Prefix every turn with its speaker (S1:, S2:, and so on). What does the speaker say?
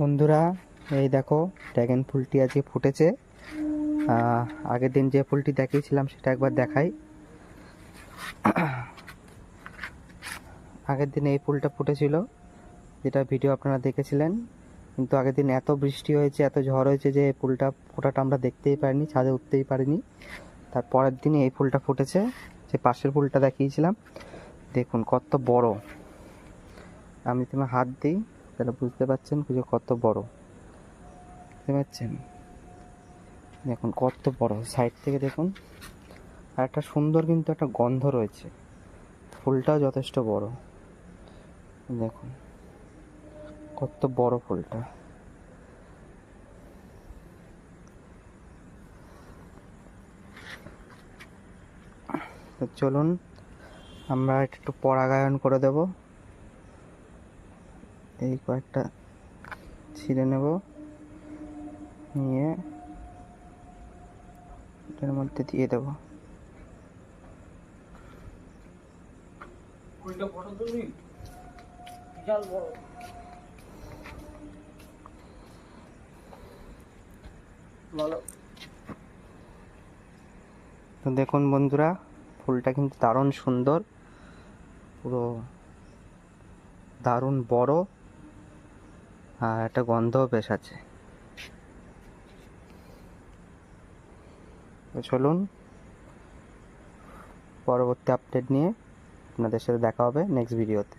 S1: বন্ধুরা, এই দেখো ড্রাগন ফুলটি আজকে ফুটেছে। আগের দিন যে ফুলটি দেখিয়েছিলাম, সেটা একবার দেখাই। আগের দিন এই ফুলটা ফুটেছিল, যেটা ভিডিও আপনারা দেখেছিলেন। কিন্তু আগের দিন এত বৃষ্টি হয়েছে, এত ঝড় হয়েছে যে এই ফুলটা ফোটাটা আমরা দেখতেই পারিনি, ছাদে উঠতেই পারিনি। তার পরের দিনই এই ফুলটা ফুটেছে, যে পাশের ফুলটা দেখিয়েছিলাম। দেখুন, কত বড়। আমি তোমার হাত দিই। তাহলে বুঝতে পারছেন যে কত বড়। বুঝতে পারছেন? দেখুন, কত বড়। সাইড থেকে দেখুন, আর একটা সুন্দর কিন্তু একটা গন্ধ রয়েছে। ফুলটাও যথেষ্ট বড়। দেখুন, কত বড় ফুলটা। চলুন, আমরা একটু পরাগায়ন করে দেব। এই কয়েকটা ছিঁড়ে নেব। নিয়ে এটার মধ্যে দিয়ে দেবো। তো দেখুন বন্ধুরা ফুলটা কিন্তু দারুণ সুন্দর পুরো দারুণ বড়। আর একটা গন্ধও বেশ আছে। চলুন, পরবর্তী আপডেট নিয়ে আপনাদের সাথে দেখা হবে নেক্সট ভিডিওতে